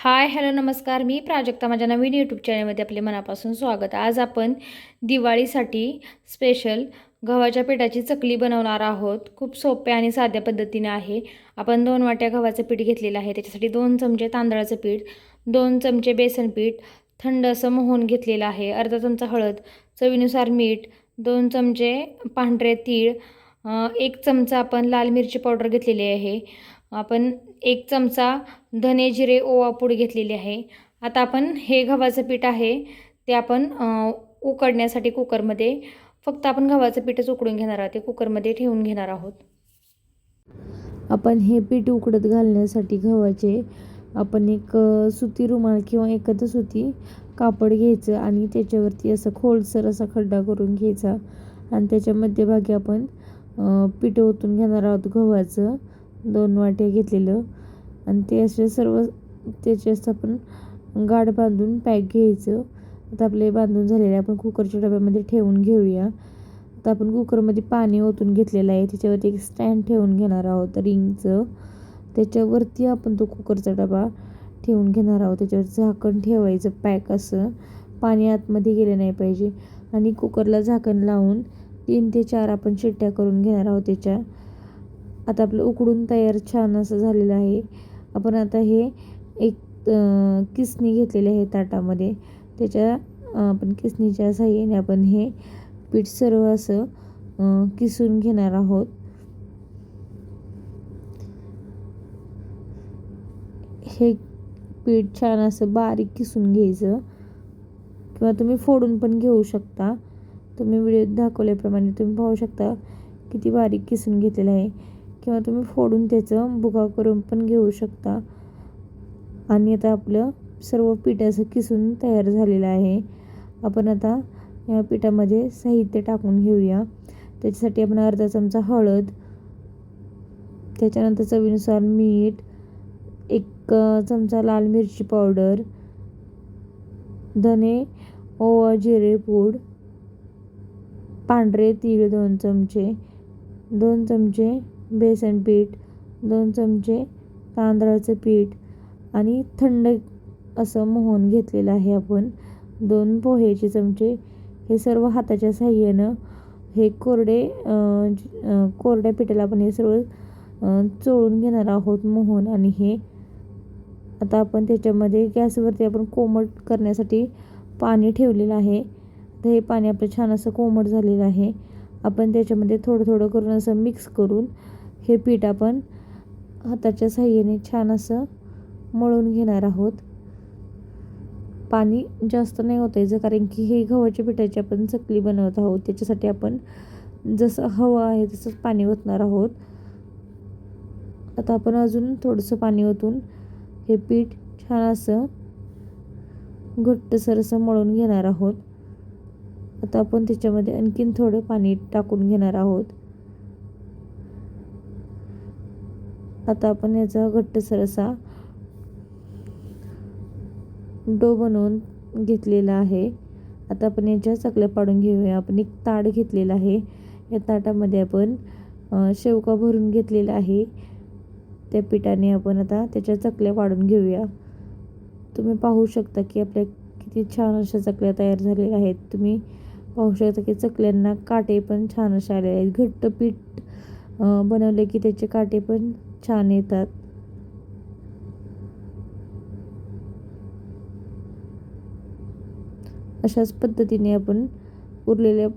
Hi hello नमस्कार. मी प्राजक्ता. माझ्या नवीन YouTube चॅनलमध्ये आपले मनापासून स्वागत. आज आपण दिवाळीसाठी स्पेशल गव्हाच्या पिठाची चकली बनवणार आहोत. खूप सोप्या आणि साध्या पद्धतीने आहे. आपण दोन वाट्या गव्हाचं पीठ घेतलेलं आहे. त्याच्यासाठी दोन चमचे तांदळाचं पीठ दोन चमचे बेसन पीठ थंड असं मोहन घेतलेलं आहे. अर्धा चमचा हळद चवीनुसार मीठ दोन चमचे पांढरे तीळ एक चमचा आपण लाल मिरची पावडर घेतलेली आहे. आपण एक चमचा धने जिरे ओवा पूड घेतलेली आहे. आता आपण हे गव्हाचं पीठ आहे ते आपण उकडण्यासाठी कुकरमध्ये फक्त आपण गव्हाचं पीठच उकडून घेणार आहोत ते कुकरमध्ये ठेवून घेणार आहोत. आपण हे पीठ उकडत घालण्यासाठी गव्हाचे आपण एक सुती रुमाल किंवा एखादं सुती कापड घ्यायचं आणि त्याच्यावरती असं खोलसर असा खड्डा करून घ्यायचा. आणि त्याच्या मध्यभागी आपण पीठ ओतून घेणार आहोत गव्हाचं. दोन वाट्या घेतलेलं. आणि ते असे सर्व त्याचे असं आपण गाठ बांधून पॅक घ्यायचं. आता आपले बांधून झालेले आपण कुकरच्या डब्यामध्ये ठेवून घेऊया. आता आपण कुकरमध्ये पाणी ओतून घेतलेलं आहे. त्याच्यावरती एक स्टँड ठेवून घेणार आहोत रिंगचं. त्याच्यावरती आपण तो कुकरचा डबा ठेवून घेणार आहोत. त्याच्यावर झाकण ठेवायचं पॅक असं. पाणी आतमध्ये गेलं नाही पाहिजे. आणि कुकरला झाकण लावून तीन ते चार आपण शिट्ट्या करून घेणार आहोत त्याच्या. आता आपलं उकडून तयार छान असं झालेलं आहे. आपण आता हे एक किसणी घेतलेली आहे ताटामध्ये. त्याच्या आपण किसणीच्या साह्याने आपण हे पीठ सर्व असं किसून घेणार आहोत. हे पीठ छान असं बारीक किसून घ्यायचं. किंवा तुम्ही फोडून पण घेऊ शकता. तुम्ही व्हिडिओत दाखवल्याप्रमाणे तुम्ही पाहू शकता किती बारीक किसून घेतलेलं आहे. किंवा तुम्ही फोडून त्याचं बुगा करून पण घेऊ शकता. आणि आता आपलं सर्व पीठ असं किसून तयार झालेलं आहे. आपण आता या पिठामध्ये साहित्य टाकून घेऊया. त्याच्यासाठी आपण अर्धा चमचा हळद त्याच्यानंतर चवीनुसार मीठ एक चमचा लाल मिरची पावडर धने ओवा जिरे पूड पांढरे तीळ दोन चमचे दोन चमचे बेसन पीठ दोन चमचे तांदळाचं पीठ आणि थंड असं मोहन घेतलेलं आहे आपण. दोन पोह्याचे चमचे हे सर्व हाताच्या साह्यानं हे कोरडे कोरड्या पिठाला आपण हे सर्व चोळून घेणार आहोत मोहन आणि हे. आता आपण त्याच्यामध्ये गॅसवरती आपण कोमट करण्यासाठी पाणी ठेवलेलं आहे. तर हे पाणी आपलं छान असं कोमट झालेलं आहे. आपण त्याच्यामध्ये थोडं थोडं करून असं मिक्स करून हे पीठ आपण हाताच्या साह्याने छान असं मळून घेणार आहोत. पाणी जास्त नाही ओतायचं कारण की हे गव्हाच्या पिठाची आपण चकली बनवत आहोत. त्याच्यासाठी आपण जसं हवं आहे तसंच पाणी ओतणार आहोत. आता आपण अजून थोडंसं पाणी ओतून हे पीठ छान असं घट्टसर असं मळून घेणार आहोत. आता आपण त्याच्यामध्ये आणखीन थोडं पाणी टाकून घेणार आहोत. आता आपण याचा घट्टसर असा डो बनवून घेतलेला आहे. आता आपण याच्या चकल्या पाडून घेऊया. आपण एक ताट घेतलेला आहे. या ताटामध्ये आपण शेवका भरून घेतलेला आहे. त्या पिठाने आपण आता त्याच्या चकल्या पाडून घेऊया. तुम्ही पाहू शकता की आपल्या किती छान अशा चकल्या तयार झालेल्या आहेत. तुम्ही पाहू शकता की चकल्यांना काटे पण छान असे आलेले आहेत. घट्ट पीठ बनवले की त्याचे काटे पण छान येतात. अशाच पद्धतीने आपण उरलेल्या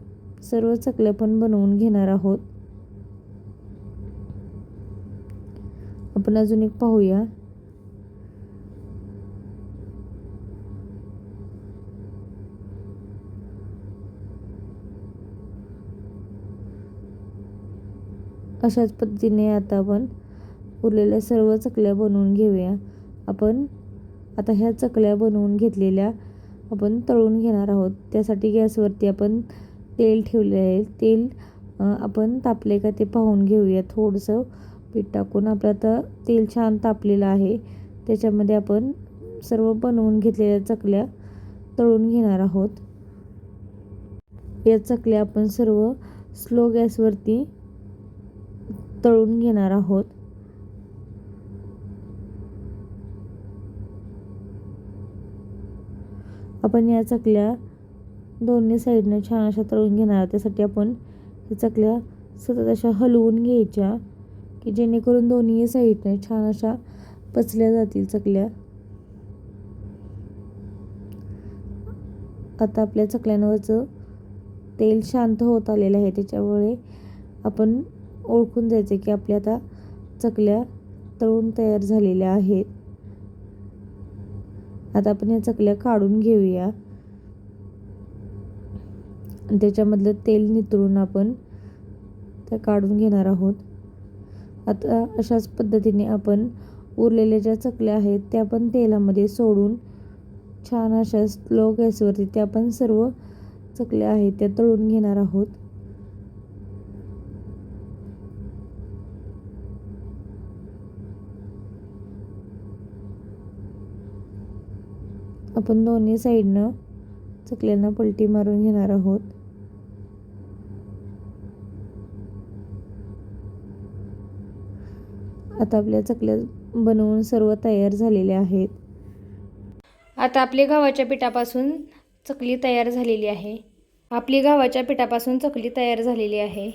सर्व चकल्या पण बनवून घेणार आहोत. आपण अजून एक पाहूया. अशाच पद्धतीने आता आपण उरलेल्या सर्व चकल्या बनवून घेऊया. आपण आता ह्या चकल्या बनवून घेतलेल्या आपण तळून घेणार आहोत. त्यासाठी गॅसवरती आपण तेल ठेवले आहे. तेल आपण तापले का ते पाहून घेऊया. थोडंसं पीठ टाकून. आपलं आता तेल छान तापलेलं आहे. त्याच्यामध्ये आपण सर्व बनवून घेतलेल्या चकल्या तळून घेणार आहोत. या चकल्या आपण सर्व स्लो गॅसवरती तळून घेणार आहोत. आपण या चकल्या दोन्ही साईडनं छान अशा तळून घेणार आहोत. त्यासाठी आपण ह्या चकल्या सतत अशा हलवून घ्यायच्या की जेणेकरून दोन्ही साईडने छान अशा पचल्या जातील चकल्या. आता आपल्या चकल्यांवरचं तेल शांत होत आलेलं आहे. त्याच्यामुळे आपण ओळखून जायचं की आपल्या आता चकल्या तळून तयार झालेल्या आहेत. आता आपण या चकल्या काढून घेऊया. आणि त्याच्यामधलं तेल नितळून आपण त्या काढून घेणार आहोत. आता अशाच पद्धतीने आपण उरलेल्या ज्या चकल्या आहेत त्या पण तेलामध्ये सोडून छान अशा स्लो गॅसवरती त्या पण सर्व चकल्या आहेत त्या तळून घेणार आहोत. आपण दोन्ही साईडनं चकल्यांना पलटी मारून घेणार आहोत. आता आपल्या चकल्या बनवून सर्व तयार झालेल्या आहेत. आता आपल्या गव्हाच्या पिठापासून चकली तयार झालेली आहे. आपली गव्हाच्या पिठापासून चकली तयार झालेली आहे.